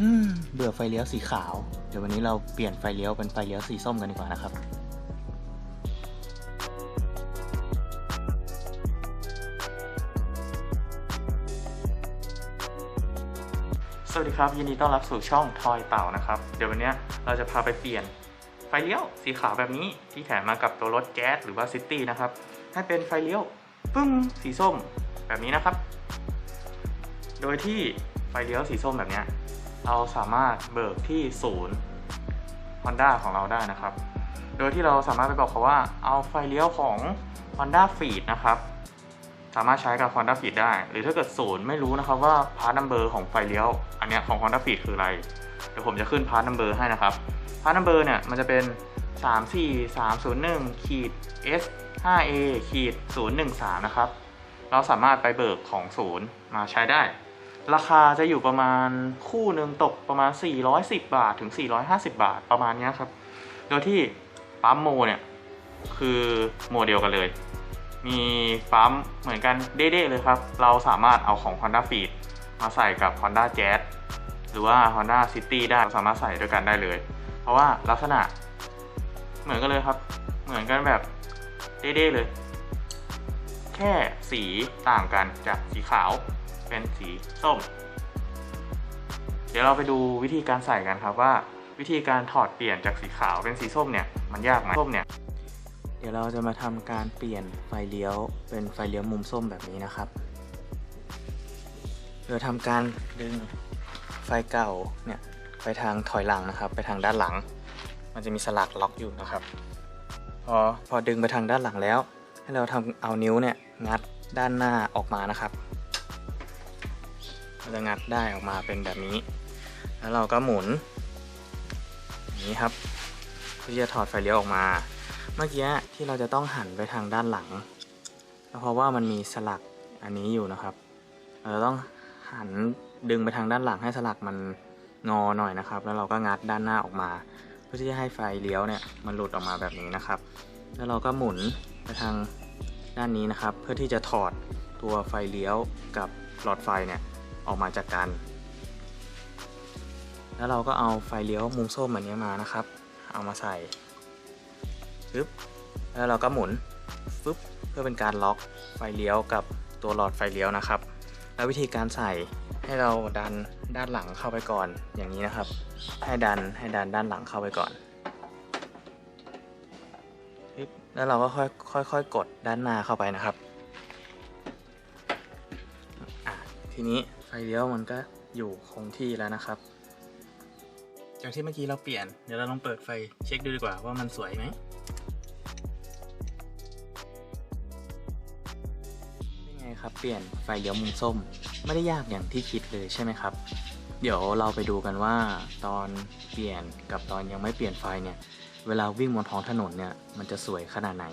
อืมเบื่อไฟเลี้ยวสีขาว เดี๋ยววันนี้เราเปลี่ยนไฟเลี้ยวเป็นไฟเลี้ยวสีส้มกันดีกว่านะครับสวัสดีครับ ยินดีต้อนรับสู่ช่องทอยเต่านะครับ เดี๋ยววันนี้เราจะพาไปเปลี่ยนไฟเลี้ยวสีขาวแบบนี้ที่แถมมากับตัวรถแก๊สหรือว่าซิตี้นะครับ ให้เป็นไฟเลี้ยวปึ้งสีส้มแบบนี้นะครับ โดยที่ไฟเลี้ยวสีส้มแบบเนี้ย เราสามารถเบิกที่ศูนย์ Honda ของเราได้นะครับ โดยที่เราสามารถไปบอกเขาว่าเอาไฟเลี้ยวของ Honda Feed นะครับ สามารถใช้กับ Honda Feed ได้ หรือถ้าเกิดศูนย์ไม่รู้นะครับว่าพาร์ทนัมเบอร์ของไฟเลี้ยว อันเนี้ยของ Honda Feed คืออะไร เดี๋ยวผมจะขึ้นพาร์ทนัมเบอร์ให้นะครับ พาร์ทนัมเบอร์เนี่ยมันจะเป็น 3 4 3 0 1ขีด S 5 A ขีด013 นะครับ เราสามารถไปเบิกของศูนย์มาใช้ได้ ราคาจะอยู่ประมาณคู่หนึ่งตกประมาณ 410 บาทถึง 450 บาทประมาณนี้ครับ โดยที่ปั๊มโมเนี่ยคือโมเดลกันเลย มีปั๊มเหมือนกันเด้ๆเลยครับ เราสามารถเอาของ Honda Feed มาใส่กับ Honda Jazz หรือว่า Honda City ได้เราสามารถใส่ด้วยกันได้เลย เพราะว่าลักษณะเหมือนกันเลยครับ เหมือนกันแบบเด้ๆเลย แค่สีต่างกันจากสีขาวเป็นสีส้ม เดี๋ยวเราไปดูวิธีการใส่กันครับว่า วิธีการถอดเปลี่ยนจากสีขาวเป็นสีส้มเนี่ยมันยากไหมส้มเนี่ยเดี๋ยวเราจะมาทำการเปลี่ยนไฟเลี้ยวเป็นไฟเลี้ยวมุมส้มแบบนี้นะครับโดยทำการดึงไฟเก่าเนี่ยไปทางถอยหลังนะครับ ไปทางด้านหลัง มันจะมีสลักล็อกอยู่นะครับ พอพอดึงไปทางด้านหลังแล้ว ให้เราทำเอานิ้วเนี่ยงัดด้านหน้าออกมานะครับเราจะงัดได้ออกมาเป็นแบบนี้ แล้วเราก็หมุนนี้ครับเพื่อที่จะถอดไฟเลี้ยวออกมา เมื่อกี้ที่เราจะต้องหันไปทางด้านหลังเพราะว่ามันมีสลักอันนี้อยู่นะครับ เราจะต้องหันดึงไปทางด้านหลังให้สลักมันงอหน่อยนะครับ แล้วเราก็งัดด้านหน้าออกมา เพื่อที่จะให้ไฟเลี้ยวเนี่ยมันหลุดออกมาแบบนี้นะครับ แล้วเราก็หมุนไปทาง ด้านนี้นะครับ เพื่อที่จะถอดตัวไฟเลี้ยวกับหลอดไฟเนี่ยออกมาจากกัน แล้วเราก็เอาไฟเลี้ยวมุมส้มแบบนี้มานะครับ เอามาใส่ปึ๊บแล้วเราก็หมุนฟึบเพื่อเป็นการล็อกไฟเลี้ยวกับตัวหลอดไฟเลี้ยวนะครับ แล้ววิธีการใส่ให้เราดันด้านหลังเข้าไปก่อนอย่างนี้นะครับ ให้ดันให้ดันด้านหลังเข้าไปก่อน แล้วเราก็ค่อยค่อยค่อยกดด้านหน้าเข้าไปนะครับ ทีนี้ไฟเลี้ยวมันก็อยู่คงที่แล้วนะครับ จากที่เมื่อกี้เราเปลี่ยน เดี๋ยวเราลองเปิดไฟเช็คดูดีกว่าว่ามันสวยไหมเป็นไงครับ เปลี่ยนไฟเลี้ยวมุมส้ม ไม่ได้ยากอย่างที่คิดเลยใช่ไหมครับ เดี๋ยวเราไปดูกันว่าตอนเปลี่ยนกับตอนยังไม่เปลี่ยนไฟเนี่ย เวลาวิ่งบนท้องถนนเนี่ย มันจะสวยขนาดไหน